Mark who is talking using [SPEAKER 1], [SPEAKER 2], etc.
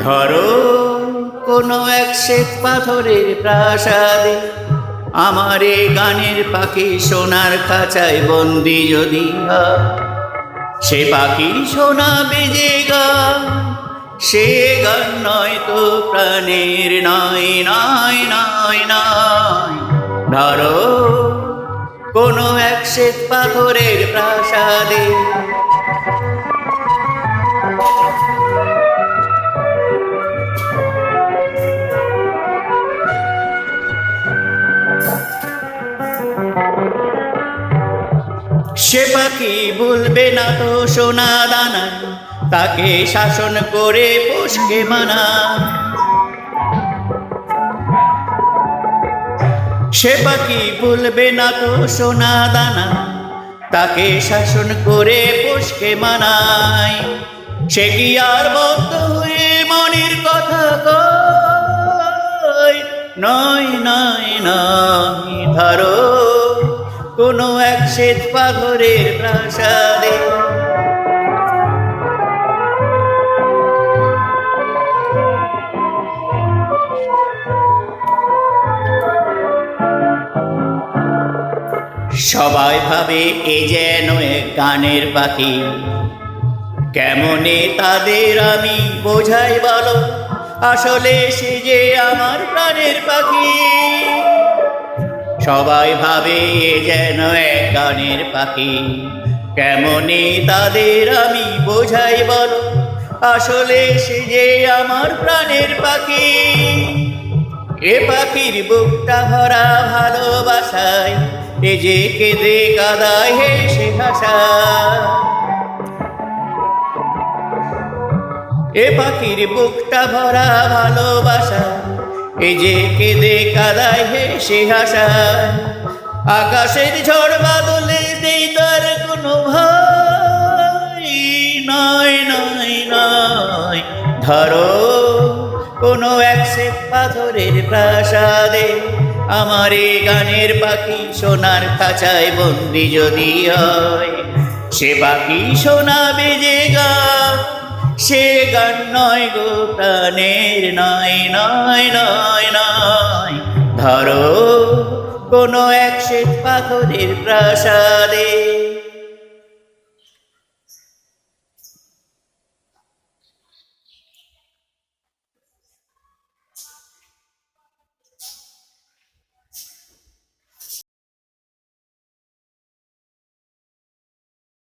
[SPEAKER 1] ধরো কোনো এক শ্বেত পাথরের প্রাসাদে। আমার এ গানের পাখি সোনার খাঁচায় বন্দি যদি সে পাখি সোনা বেজে গান সে গান নয় তো প্রাণের নয় নয় নয় নয় ধরো কোনো এক শ্বেত পাথরের প্রাসাদে সে পাখি বলবে না তো সোনা দানা। তাকে শাসন করে পোষকে মানা। সে পাখি বলবে না তো সোনা দানা। তাকে শাসন করে পোষকে মানায়। সে কি আর বদ্ধ হয়ে মনের কথা কয়? নয় নয় নয় ধরো কোনো এক শ্বেত পাথরের প্রাসাদে। সবাই ভাবে এ যেন এক গানের পাখি। কেমনে তাদের আমি বোঝাই বলো? আসলে সে যে আমার প্রাণের পাখি। সবাই ভাবে যেন এক গানের পাখি। কেমনে তাদের আমি বোঝাই বলো, আসলে সে যে আমার প্রাণের পাখি। এ পাখির বুকটা ভরা ভালোবাসায়, এ যে কেঁদে কাদায় হেসে হাসা এ পাখির বুকটা ভরা ভালোবাসা এ যে কেঁদে কাদায় হেসে হাসা আকাশের ঝড় বাদলে নেই তার কোনো ভয়। নয় নয় নয় ধরো কোনো এক শ্বেত পাথরের প্রাসাদে আমার এ গানের পাখি সোনার খাঁচায় বন্দি যদি হয়। সে পাখি সোনা বেজে গান, সে গান নয় গো প্রাণের নয় নয় নয় নয় ধরো কোনো এক শ্বেত পাথরের প্রাসাদে।